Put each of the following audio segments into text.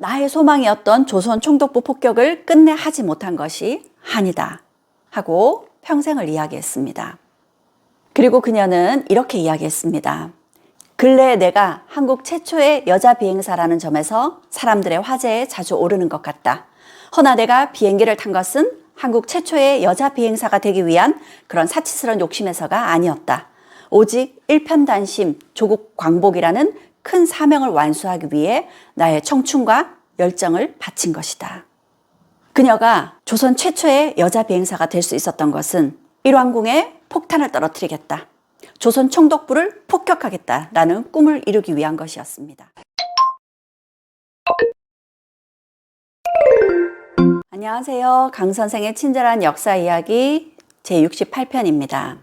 나의 소망이었던 조선 총독부 폭격을 끝내 하지 못한 것이 한이다 하고 평생을 이야기했습니다. 그리고 그녀는 이렇게 이야기했습니다. 근래에 내가 한국 최초의 여자 비행사라는 점에서 사람들의 화제에 자주 오르는 것 같다. 허나 내가 비행기를 탄 것은 한국 최초의 여자 비행사가 되기 위한 그런 사치스러운 욕심에서가 아니었다. 오직 일편단심 조국 광복이라는 큰 사명을 완수하기 위해 나의 청춘과 열정을 바친 것이다. 그녀가 조선 최초의 여자 비행사가 될 수 있었던 것은 일왕궁에 폭탄을 떨어뜨리겠다. 조선 총독부를 폭격하겠다라는 꿈을 이루기 위한 것이었습니다. 안녕하세요. 강 선생의 친절한 역사 이야기 제68편입니다.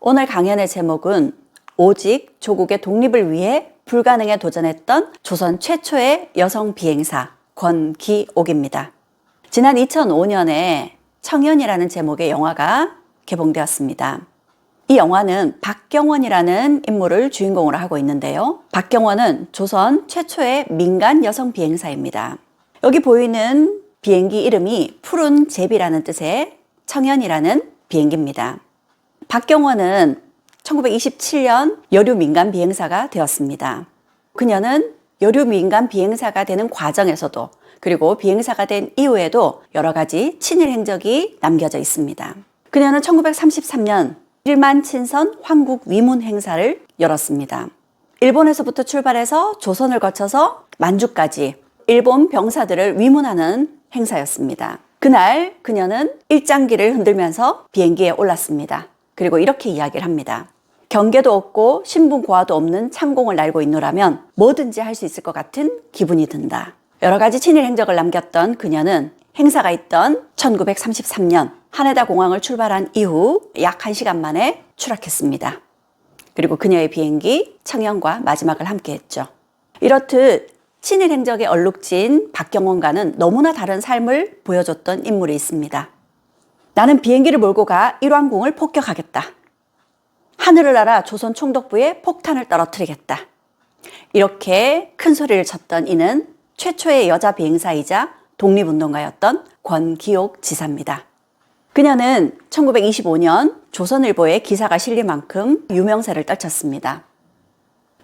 오늘 강연의 제목은 오직 조국의 독립을 위해 불가능에 도전했던 조선 최초의 여성 비행사 권기옥입니다. 지난 2005년에 청년이라는 제목의 영화가 개봉되었습니다. 이 영화는 박경원이라는 인물을 주인공으로 하고 있는데요. 박경원은 조선 최초의 민간 여성 비행사입니다. 여기 보이는 비행기 이름이 푸른 제비라는 뜻의 청년이라는 비행기입니다. 박경원은 1927년 여류 민간 비행사가 되었습니다. 그녀는 여류 민간 비행사가 되는 과정에서도 그리고 비행사가 된 이후에도 여러 가지 친일 행적이 남겨져 있습니다. 그녀는 1933년 1만 친선 황국 위문 행사를 열었습니다. 일본에서부터 출발해서 조선을 거쳐서 만주까지 일본 병사들을 위문하는 행사였습니다. 그날 그녀는 일장기를 흔들면서 비행기에 올랐습니다. 그리고 이렇게 이야기를 합니다. 경계도 없고 신분 고하도 없는 창공을 날고 있노라면 뭐든지 할 수 있을 것 같은 기분이 든다. 여러 가지 친일 행적을 남겼던 그녀는 행사가 있던 1933년 하네다 공항을 출발한 이후 약 1시간 만에 추락했습니다. 그리고 그녀의 비행기 청년과 마지막을 함께 했죠. 이렇듯 친일 행적에 얼룩진 박경원과는 너무나 다른 삶을 보여줬던 인물이 있습니다. 나는 비행기를 몰고 가 일왕궁을 폭격하겠다. 하늘을 날아 조선 총독부에 폭탄을 떨어뜨리겠다. 이렇게 큰 소리를 쳤던 이는 최초의 여자 비행사이자 독립운동가였던 권기옥 지사입니다. 그녀는 1925년 조선일보에 기사가 실릴 만큼 유명세를 떨쳤습니다.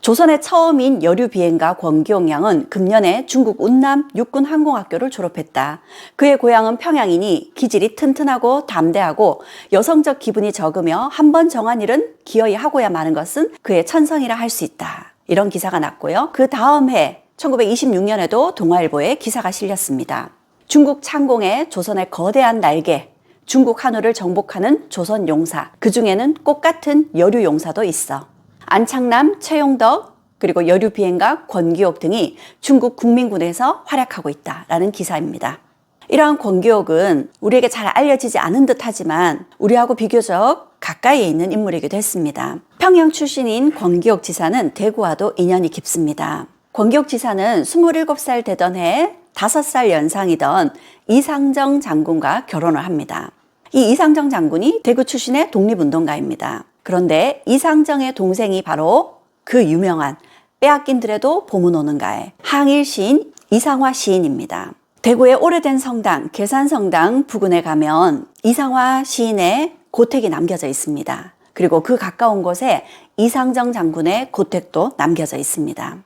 조선의 처음인 여류 비행가 권기옥 양은 금년에 중국 운남 육군 항공학교를 졸업했다. 그의 고향은 평양이니 기질이 튼튼하고 담대하고 여성적 기분이 적으며 한 번 정한 일은 기어이 하고야 마는 것은 그의 천성이라 할 수 있다. 이런 기사가 났고요. 그 다음 해 1926년에도 동아일보에 기사가 실렸습니다. 중국 창공의 조선의 거대한 날개, 중국 한우를 정복하는 조선 용사, 그 중에는 꽃 같은 여류 용사도 있어. 안창남, 최용덕, 그리고 여류 비행가 권기옥 등이 중국 국민군에서 활약하고 있다라는 기사입니다. 이러한 권기옥은 우리에게 잘 알려지지 않은 듯 하지만 우리하고 비교적 가까이에 있는 인물이기도 했습니다. 평양 출신인 권기옥 지사는 대구와도 인연이 깊습니다. 권기옥 지사는 27살 되던 해 5살 연상이던 이상정 장군과 결혼을 합니다. 이 이상정 장군이 대구 출신의 독립운동가입니다. 그런데 이상정의 동생이 바로 그 유명한 빼앗긴 들에도 보문 오는가의 항일 시인 이상화 시인입니다. 대구의 오래된 성당, 계산성당 부근에 가면 이상화 시인의 고택이 남겨져 있습니다. 그리고 그 가까운 곳에 이상정 장군의 고택도 남겨져 있습니다.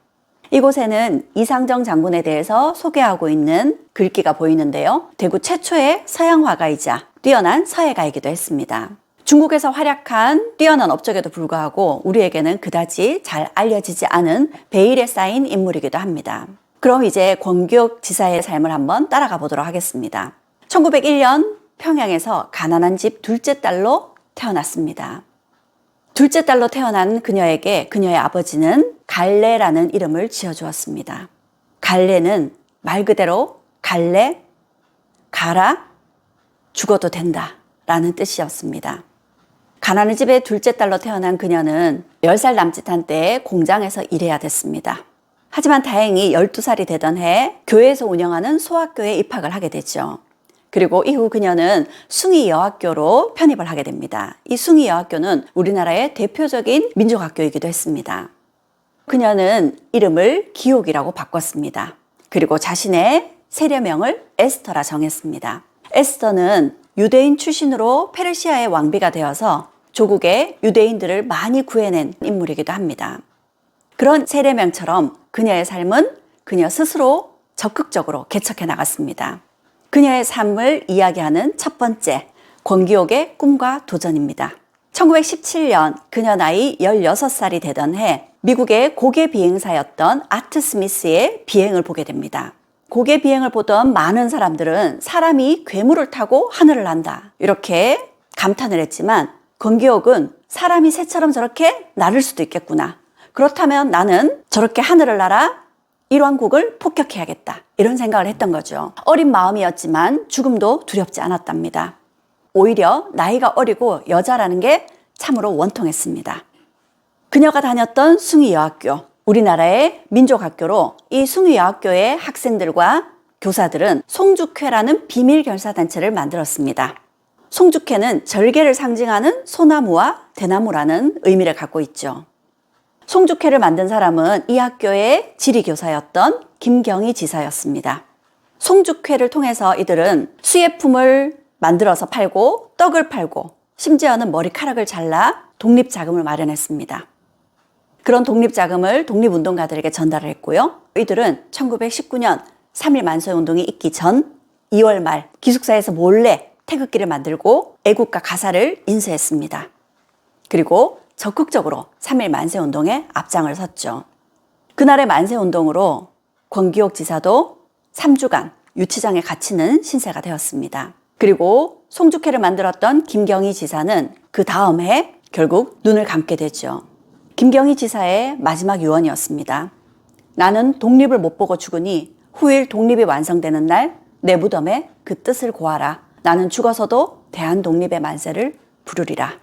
이곳에는 이상정 장군에 대해서 소개하고 있는 글귀가 보이는데요. 대구 최초의 서양 화가이자 뛰어난 서예가이기도 했습니다. 중국에서 활약한 뛰어난 업적에도 불구하고 우리에게는 그다지 잘 알려지지 않은 베일에 쌓인 인물이기도 합니다. 그럼 이제 권기옥 지사의 삶을 한번 따라가 보도록 하겠습니다. 1901년 평양에서 가난한 집 둘째 딸로 태어났습니다. 둘째 딸로 태어난 그녀에게 그녀의 아버지는 갈래라는 이름을 지어주었습니다. 갈래는 말 그대로 갈래, 가라, 죽어도 된다 라는 뜻이었습니다. 가난한 집의 둘째 딸로 태어난 그녀는 10살 남짓한 때에 공장에서 일해야 됐습니다. 하지만 다행히 12살이 되던 해 교회에서 운영하는 소학교에 입학을 하게 되죠. 그리고 이후 그녀는 숭이 여학교로 편입을 하게 됩니다. 이 숭이 여학교는 우리나라의 대표적인 민족학교이기도 했습니다. 그녀는 이름을 기옥이라고 바꿨습니다. 그리고 자신의 세례명을 에스터라 정했습니다. 에스터는 유대인 출신으로 페르시아의 왕비가 되어서 조국의 유대인들을 많이 구해낸 인물이기도 합니다. 그런 세례명처럼 그녀의 삶은 그녀 스스로 적극적으로 개척해 나갔습니다. 그녀의 삶을 이야기하는 첫 번째, 권기옥의 꿈과 도전입니다. 1917년 그녀 나이 16살이 되던 해 미국의 고개 비행사였던 아트 스미스의 비행을 보게 됩니다. 고개 비행을 보던 많은 사람들은 사람이 괴물을 타고 하늘을 난다. 이렇게 감탄을 했지만 권기옥은 사람이 새처럼 저렇게 날을 수도 있겠구나. 그렇다면 나는 저렇게 하늘을 날아 일왕국을 폭격해야겠다. 이런 생각을 했던 거죠. 어린 마음이었지만 죽음도 두렵지 않았답니다. 오히려 나이가 어리고 여자라는 게 참으로 원통했습니다. 그녀가 다녔던 숭의여학교, 우리나라의 민족학교로 이 숭의여학교의 학생들과 교사들은 송죽회라는 비밀 결사단체를 만들었습니다. 송죽회는 절개를 상징하는 소나무와 대나무라는 의미를 갖고 있죠. 송죽회를 만든 사람은 이 학교의 지리교사였던 김경희 지사였습니다. 송죽회를 통해서 이들은 수예품을 만들어서 팔고 떡을 팔고 심지어는 머리카락을 잘라 독립자금을 마련했습니다. 그런 독립자금을 독립운동가들에게 전달을 했고요. 이들은 1919년 3.1 만세운동이 있기 전 2월 말 기숙사에서 몰래 태극기를 만들고 애국가 가사를 인쇄했습니다. 그리고 적극적으로 3.1 만세운동에 앞장을 섰죠. 그날의 만세운동으로 권기옥 지사도 3주간 유치장에 갇히는 신세가 되었습니다. 그리고 송죽회를 만들었던 김경희 지사는 그 다음 해 결국 눈을 감게 되죠. 김경희 지사의 마지막 유언이었습니다. 나는 독립을 못 보고 죽으니 후일 독립이 완성되는 날 내 무덤에 그 뜻을 고하라. 나는 죽어서도 대한 독립의 만세를 부르리라.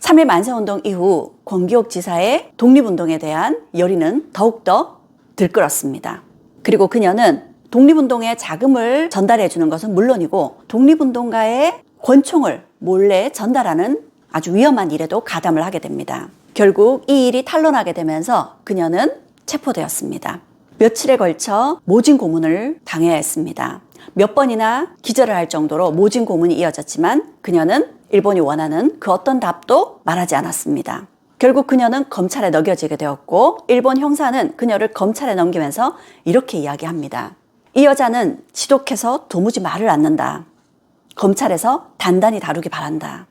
3.1 만세운동 이후 권기옥 지사의 독립운동에 대한 열의는 더욱더 들끓었습니다. 그리고 그녀는 독립운동에 자금을 전달해 주는 것은 물론이고 독립운동가의 권총을 몰래 전달하는 아주 위험한 일에도 가담을 하게 됩니다. 결국 이 일이 탄로나게 되면서 그녀는 체포되었습니다. 며칠에 걸쳐 모진 고문을 당해야 했습니다. 몇 번이나 기절을 할 정도로 모진 고문이 이어졌지만 그녀는 일본이 원하는 그 어떤 답도 말하지 않았습니다. 결국 그녀는 검찰에 넘겨지게 되었고 일본 형사는 그녀를 검찰에 넘기면서 이렇게 이야기합니다. 이 여자는 지독해서 도무지 말을 않는다. 검찰에서 단단히 다루기 바란다.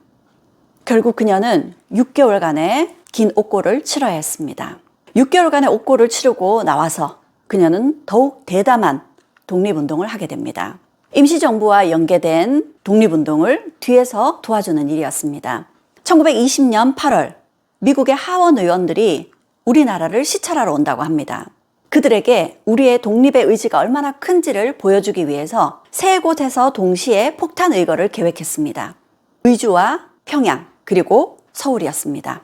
결국 그녀는 6개월간의 긴 옥고를 치러야 했습니다. 6개월간의 옥고를 치르고 나와서 그녀는 더욱 대담한 독립운동을 하게 됩니다. 임시정부와 연계된 독립운동을 뒤에서 도와주는 일이었습니다. 1920년 8월 미국의 하원 의원들이 우리나라를 시찰하러 온다고 합니다. 그들에게 우리의 독립의 의지가 얼마나 큰지를 보여주기 위해서 세 곳에서 동시에 폭탄 의거를 계획했습니다. 의주와 평양 그리고 서울이었습니다.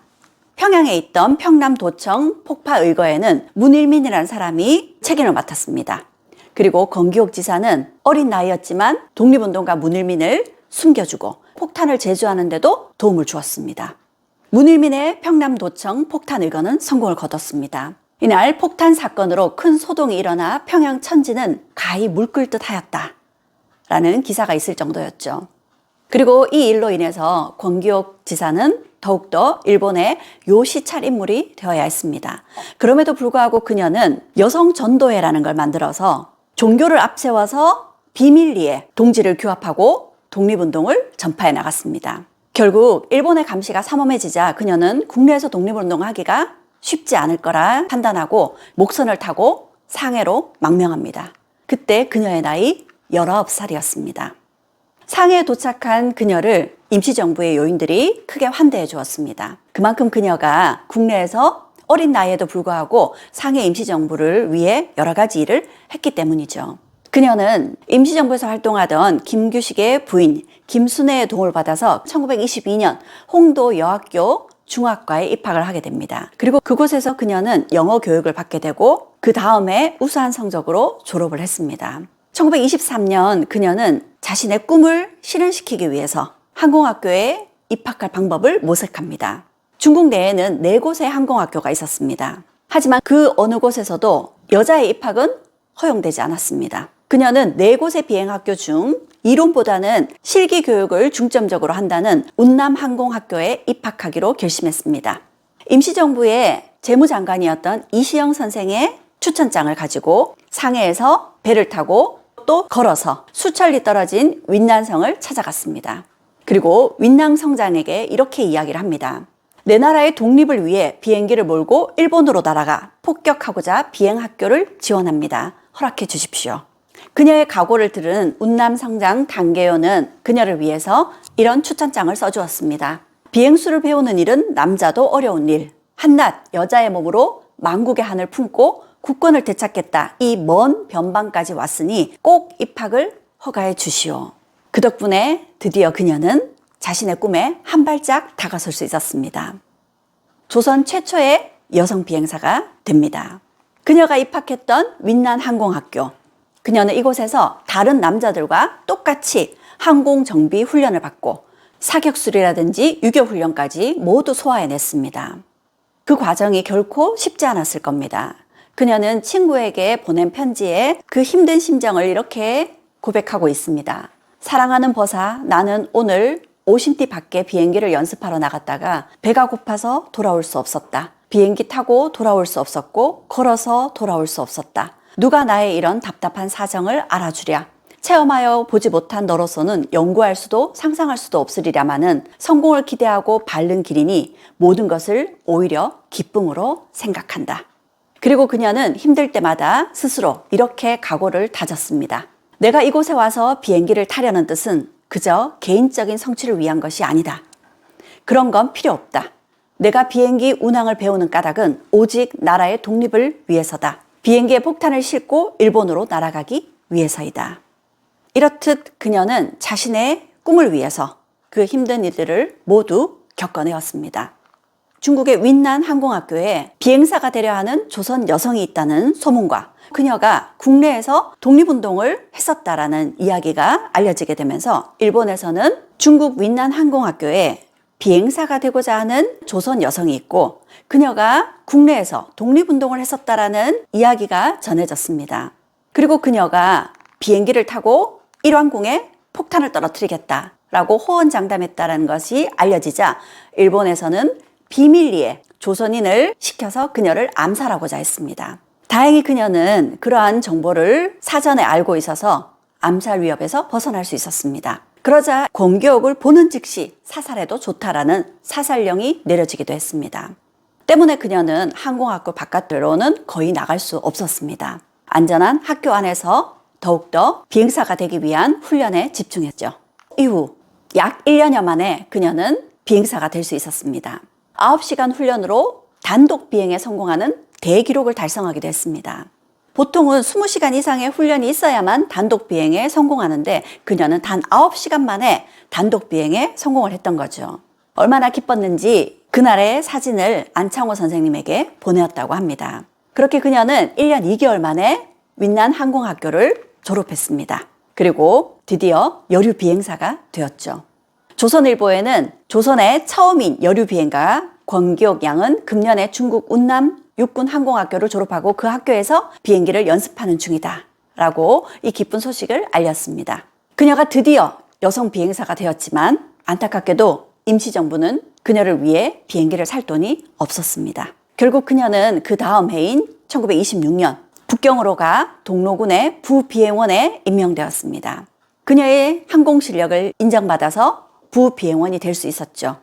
평양에 있던 평남도청 폭파 의거에는 문일민이라는 사람이 책임을 맡았습니다. 그리고 건기옥 지사는 어린 나이였지만 독립운동가 문일민을 숨겨주고 폭탄을 제조하는데도 도움을 주었습니다. 문일민의 평남도청 폭탄 의거는 성공을 거뒀습니다. 이날 폭탄 사건으로 큰 소동이 일어나 평양 천지는 가히 물끓듯 하였다. 라는 기사가 있을 정도였죠. 그리고 이 일로 인해서 권기옥 지사는 더욱더 일본의 요시찰 인물이 되어야 했습니다. 그럼에도 불구하고 그녀는 여성 전도회라는 걸 만들어서 종교를 앞세워서 비밀리에 동지를 규합하고 독립운동을 전파해 나갔습니다. 결국 일본의 감시가 삼엄해지자 그녀는 국내에서 독립운동을 하기가 쉽지 않을 거라 판단하고 목선을 타고 상해로 망명합니다. 그때 그녀의 나이 19살이었습니다. 상해에 도착한 그녀를 임시정부의 요인들이 크게 환대해 주었습니다. 그만큼 그녀가 국내에서 어린 나이에도 불구하고 상해 임시정부를 위해 여러 가지 일을 했기 때문이죠. 그녀는 임시정부에서 활동하던 김규식의 부인 김순애의 도움을 받아서 1922년 홍도 여학교 중학과에 입학을 하게 됩니다. 그리고 그곳에서 그녀는 영어 교육을 받게 되고 그 다음에 우수한 성적으로 졸업을 했습니다. 1923년 그녀는 자신의 꿈을 실현시키기 위해서 항공학교에 입학할 방법을 모색합니다. 중국 내에는 네 곳의 항공학교가 있었습니다. 하지만 그 어느 곳에서도 여자의 입학은 허용되지 않았습니다. 그녀는 네 곳의 비행학교 중 이론보다는 실기 교육을 중점적으로 한다는 운남 항공학교에 입학하기로 결심했습니다. 임시정부의 재무장관이었던 이시영 선생의 추천장을 가지고 상해에서 배를 타고 또 걸어서 수천리 떨어진 윈난성을 찾아갔습니다. 그리고 윈낭 성장에게 이렇게 이야기를 합니다. 내 나라의 독립을 위해 비행기를 몰고 일본으로 날아가 폭격하고자 비행학교를 지원합니다. 허락해 주십시오. 그녀의 각오를 들은 운남성장 단계요는 그녀를 위해서 이런 추천장을 써주었습니다. 비행수를 배우는 일은 남자도 어려운 일. 한낱 여자의 몸으로 만국의 한을 품고 국권을 되찾겠다. 이 먼 변방까지 왔으니 꼭 입학을 허가해 주시오. 그 덕분에 드디어 그녀는 자신의 꿈에 한 발짝 다가설 수 있었습니다. 조선 최초의 여성 비행사가 됩니다. 그녀가 입학했던 윈난 항공학교. 그녀는 이곳에서 다른 남자들과 똑같이 항공 정비 훈련을 받고 사격술이라든지 유교 훈련까지 모두 소화해냈습니다. 그 과정이 결코 쉽지 않았을 겁니다. 그녀는 친구에게 보낸 편지에 그 힘든 심정을 이렇게 고백하고 있습니다. 사랑하는 버사, 나는 오늘 오신티 밖에 비행기를 연습하러 나갔다가 배가 고파서 돌아올 수 없었다. 비행기 타고 돌아올 수 없었고 걸어서 돌아올 수 없었다. 누가 나의 이런 답답한 사정을 알아주랴. 체험하여 보지 못한 너로서는 연구할 수도 상상할 수도 없으리라마는 성공을 기대하고 바른 길이니 모든 것을 오히려 기쁨으로 생각한다. 그리고 그녀는 힘들 때마다 스스로 이렇게 각오를 다졌습니다. 내가 이곳에 와서 비행기를 타려는 뜻은 그저 개인적인 성취를 위한 것이 아니다. 그런 건 필요 없다. 내가 비행기 운항을 배우는 까닭은 오직 나라의 독립을 위해서다. 비행기에 폭탄을 싣고 일본으로 날아가기 위해서이다. 이렇듯 그녀는 자신의 꿈을 위해서 그 힘든 일들을 모두 겪어내었습니다. 중국의 윈난 항공학교에 비행사가 되려 하는 조선 여성이 있다는 소문과 그녀가 국내에서 독립운동을 했었다라는 이야기가 알려지게 되면서 일본에서는 중국 윈난 항공학교에 비행사가 되고자 하는 조선 여성이 있고 그녀가 국내에서 독립운동을 했었다라는 이야기가 전해졌습니다. 그리고 그녀가 비행기를 타고 일왕궁에 폭탄을 떨어뜨리겠다라고 호언장담했다라는 것이 알려지자 일본에서는 비밀리에 조선인을 시켜서 그녀를 암살하고자 했습니다. 다행히 그녀는 그러한 정보를 사전에 알고 있어서 암살 위협에서 벗어날 수 있었습니다. 그러자 공교육을 보는 즉시 사살해도 좋다라는 사살령이 내려지기도 했습니다. 때문에 그녀는 항공학교 바깥으로는 거의 나갈 수 없었습니다. 안전한 학교 안에서 더욱더 비행사가 되기 위한 훈련에 집중했죠. 이후 약 1년여 만에 그녀는 비행사가 될 수 있었습니다. 9시간 훈련으로 단독 비행에 성공하는 대기록을 달성하기도 했습니다. 보통은 20시간 이상의 훈련이 있어야만 단독 비행에 성공하는데 그녀는 단 9시간 만에 단독 비행에 성공을 했던 거죠. 얼마나 기뻤는지 그날의 사진을 안창호 선생님에게 보내었다고 합니다. 그렇게 그녀는 1년 2개월 만에 윈난 항공학교를 졸업했습니다. 그리고 드디어 여류 비행사가 되었죠. 조선일보에는 조선의 처음인 여류 비행가 권기옥 양은 금년에 중국 운남 육군 항공학교를 졸업하고 그 학교에서 비행기를 연습하는 중이다. 라고 이 기쁜 소식을 알렸습니다. 그녀가 드디어 여성 비행사가 되었지만 안타깝게도 임시정부는 그녀를 위해 비행기를 살 돈이 없었습니다. 결국 그녀는 그 다음 해인 1926년 북경으로 가 동로군의 부비행원에 임명되었습니다. 그녀의 항공 실력을 인정받아서 부비행원이 될 수 있었죠.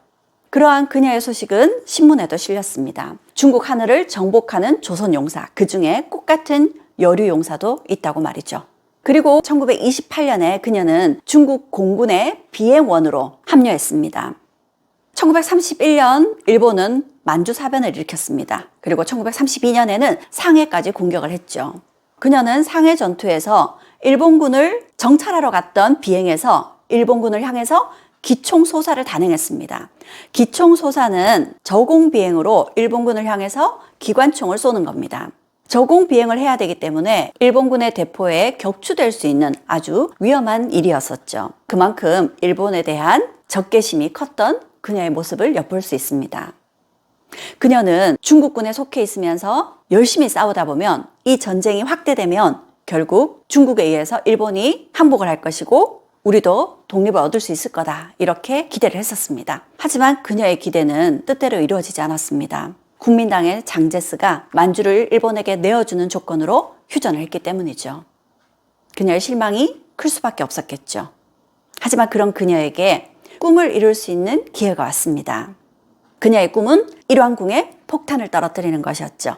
그러한 그녀의 소식은 신문에도 실렸습니다. 중국 하늘을 정복하는 조선 용사, 그 중에 꽃 같은 여류 용사도 있다고 말이죠. 그리고 1928년에 그녀는 중국 공군의 비행원으로 합류했습니다. 1931년 일본은 만주 사변을 일으켰습니다. 그리고 1932년에는 상해까지 공격을 했죠. 그녀는 상해 전투에서 일본군을 정찰하러 갔던 비행에서 일본군을 향해서 기총 소사를 단행했습니다. 기총 소사는 저공 비행으로 일본군을 향해서 기관총을 쏘는 겁니다. 저공 비행을 해야 되기 때문에 일본군의 대포에 격추될 수 있는 아주 위험한 일이었었죠. 그만큼 일본에 대한 적개심이 컸던 그녀의 모습을 엿볼 수 있습니다. 그녀는 중국군에 속해 있으면서 열심히 싸우다 보면 이 전쟁이 확대되면 결국 중국에 의해서 일본이 항복을 할 것이고 우리도 독립을 얻을 수 있을 거다. 이렇게 기대를 했었습니다. 하지만 그녀의 기대는 뜻대로 이루어지지 않았습니다. 국민당의 장제스가 만주를 일본에게 내어주는 조건으로 휴전을 했기 때문이죠. 그녀의 실망이 클 수밖에 없었겠죠. 하지만 그런 그녀에게 꿈을 이룰 수 있는 기회가 왔습니다. 그녀의 꿈은 일왕궁에 폭탄을 떨어뜨리는 것이었죠.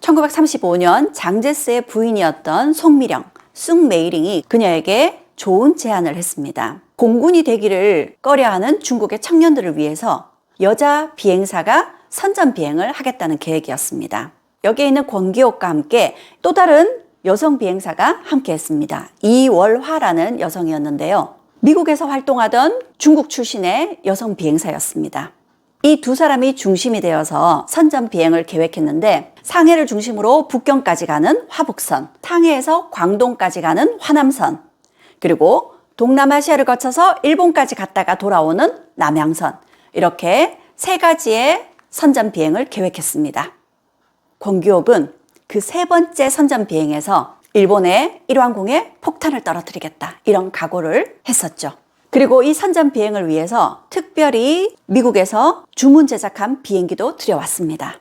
1935년 장제스의 부인이었던 송미령, 쑥메이링이 그녀에게 좋은 제안을 했습니다. 공군이 되기를 꺼려하는 중국의 청년들을 위해서 여자 비행사가 선전 비행을 하겠다는 계획이었습니다. 여기에 있는 권기옥과 함께 또 다른 여성 비행사가 함께 했습니다. 이월화라는 여성이었는데요. 미국에서 활동하던 중국 출신의 여성 비행사였습니다. 이 두 사람이 중심이 되어서 선전 비행을 계획했는데 상해를 중심으로 북경까지 가는 화북선, 탕해에서 광동까지 가는 화남선, 그리고 동남아시아를 거쳐서 일본까지 갔다가 돌아오는 남양선, 이렇게 세 가지의 선전 비행을 계획했습니다. 권기옥은 그 세 번째 선전 비행에서 일본의 일왕궁에 폭탄을 떨어뜨리겠다. 이런 각오를 했었죠. 그리고 이 선전 비행을 위해서 특별히 미국에서 주문 제작한 비행기도 들여왔습니다.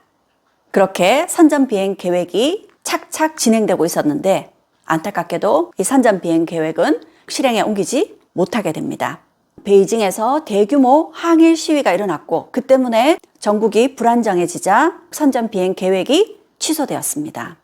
그렇게 선전 비행 계획이 착착 진행되고 있었는데 안타깝게도 이 선전 비행 계획은 실행에 옮기지 못하게 됩니다. 베이징에서 대규모 항일 시위가 일어났고 그 때문에 전국이 불안정해지자 선전 비행 계획이 취소되었습니다.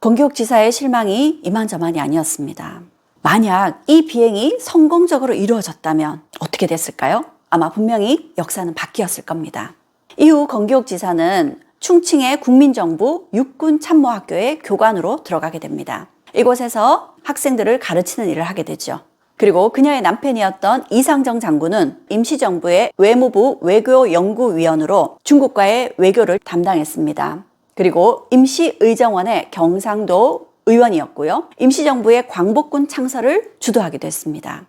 권기옥 지사의 실망이 이만저만이 아니었습니다. 만약 이 비행이 성공적으로 이루어졌다면 어떻게 됐을까요? 아마 분명히 역사는 바뀌었을 겁니다. 이후 권기옥 지사는 충칭의 국민정부 육군참모학교의 교관으로 들어가게 됩니다. 이곳에서 학생들을 가르치는 일을 하게 되죠. 그리고 그녀의 남편이었던 이상정 장군은 임시정부의 외무부 외교연구위원으로 중국과의 외교를 담당했습니다. 그리고 임시의정원의 경상도 의원이었고요. 임시정부의 광복군 창설을 주도하기도 했습니다.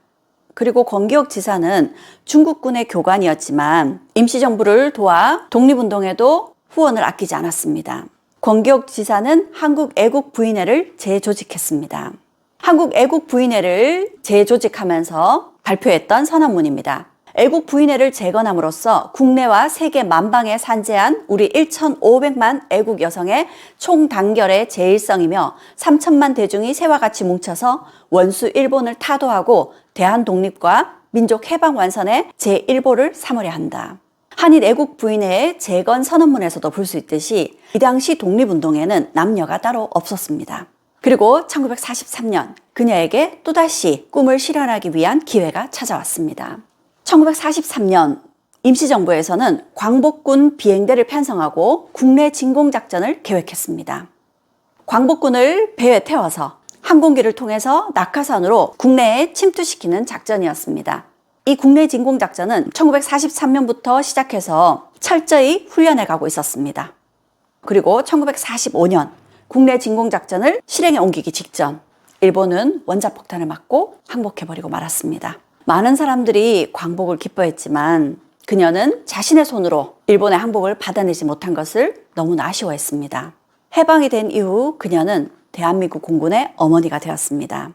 그리고 권기옥 지사는 중국군의 교관이었지만 임시정부를 도와 독립운동에도 후원을 아끼지 않았습니다. 권기옥 지사는 한국 애국 부인회를 재조직했습니다. 한국 애국 부인회를 재조직하면서 발표했던 선언문입니다. 애국 부인회를 재건함으로써 국내와 세계 만방에 산재한 우리 1,500만 애국 여성의 총단결의 제일성이며 3천만 대중이 새와 같이 뭉쳐서 원수 일본을 타도하고 대한 독립과 민족 해방 완선의 제1보를 삼으려 한다. 한일 애국 부인회의 재건 선언문에서도 볼 수 있듯이 이 당시 독립운동에는 남녀가 따로 없었습니다. 그리고 1943년 그녀에게 또다시 꿈을 실현하기 위한 기회가 찾아왔습니다. 1943년 임시정부에서는 광복군 비행대를 편성하고 국내 진공작전을 계획했습니다. 광복군을 배에 태워서 항공기를 통해서 낙하산으로 국내에 침투시키는 작전이었습니다. 이 국내 진공작전은 1943년부터 시작해서 철저히 훈련해 가고 있었습니다. 그리고 1945년 국내 진공작전을 실행에 옮기기 직전 일본은 원자폭탄을 맞고 항복해버리고 말았습니다. 많은 사람들이 광복을 기뻐했지만 그녀는 자신의 손으로 일본의 항복을 받아내지 못한 것을 너무나 아쉬워했습니다. 해방이 된 이후 그녀는 대한민국 공군의 어머니가 되었습니다.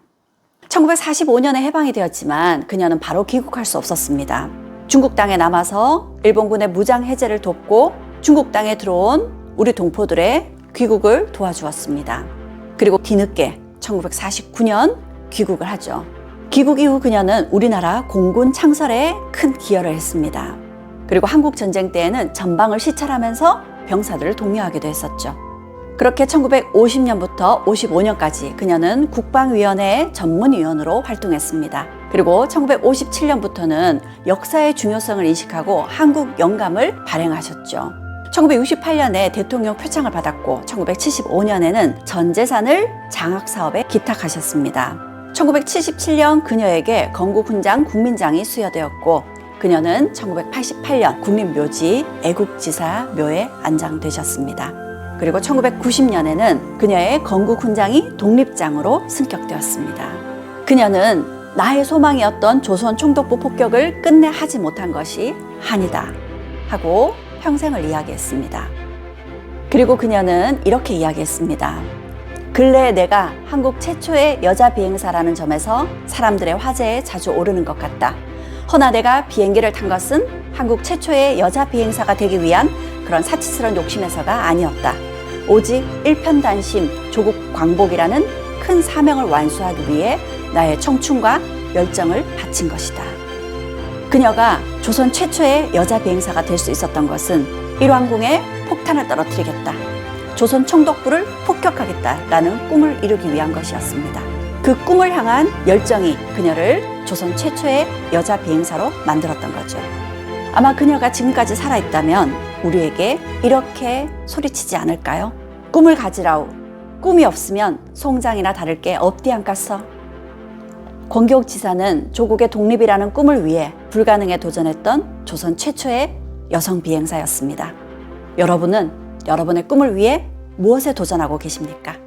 1945년에 해방이 되었지만 그녀는 바로 귀국할 수 없었습니다. 중국 땅에 남아서 일본군의 무장 해제를 돕고 중국 땅에 들어온 우리 동포들의 귀국을 도와주었습니다. 그리고 뒤늦게 1949년 귀국을 하죠. 귀국 이후 그녀는 우리나라 공군 창설에 큰 기여를 했습니다. 그리고 한국 전쟁 때에는 전방을 시찰하면서 병사들을 독려하기도 했었죠. 그렇게 1950년부터 55년까지 그녀는 국방위원회의 전문위원으로 활동했습니다. 그리고 1957년부터는 역사의 중요성을 인식하고 한국 영감을 발행하셨죠. 1968년에 대통령 표창을 받았고 1975년에는 전 재산을 장학 사업에 기탁하셨습니다. 1977년 그녀에게 건국훈장 국민장이 수여되었고 그녀는 1988년 국립묘지 애국지사 묘에 안장되셨습니다. 그리고 1990년에는 그녀의 건국 훈장이 독립장으로 승격되었습니다. 그녀는 나의 소망이었던 조선 총독부 폭격을 끝내 하지 못한 것이 한이다 하고 평생을 이야기했습니다. 그리고 그녀는 이렇게 이야기했습니다. 근래에 내가 한국 최초의 여자 비행사라는 점에서 사람들의 화제에 자주 오르는 것 같다. 허나 내가 비행기를 탄 것은 한국 최초의 여자 비행사가 되기 위한 그런 사치스러운 욕심에서가 아니었다. 오직 일편단심 조국 광복이라는 큰 사명을 완수하기 위해 나의 청춘과 열정을 바친 것이다. 그녀가 조선 최초의 여자 비행사가 될 수 있었던 것은 일왕궁에 폭탄을 떨어뜨리겠다. 조선 총독부를 폭격하겠다라는 꿈을 이루기 위한 것이었습니다. 그 꿈을 향한 열정이 그녀를 조선 최초의 여자 비행사로 만들었던 거죠. 아마 그녀가 지금까지 살아있다면 우리에게 이렇게 소리치지 않을까요? 꿈을 가지라우. 꿈이 없으면 송장이나 다를 게 없디 않겠어. 권교욱 지사는 조국의 독립이라는 꿈을 위해 불가능에 도전했던 조선 최초의 여성 비행사였습니다. 여러분은 여러분의 꿈을 위해 무엇에 도전하고 계십니까?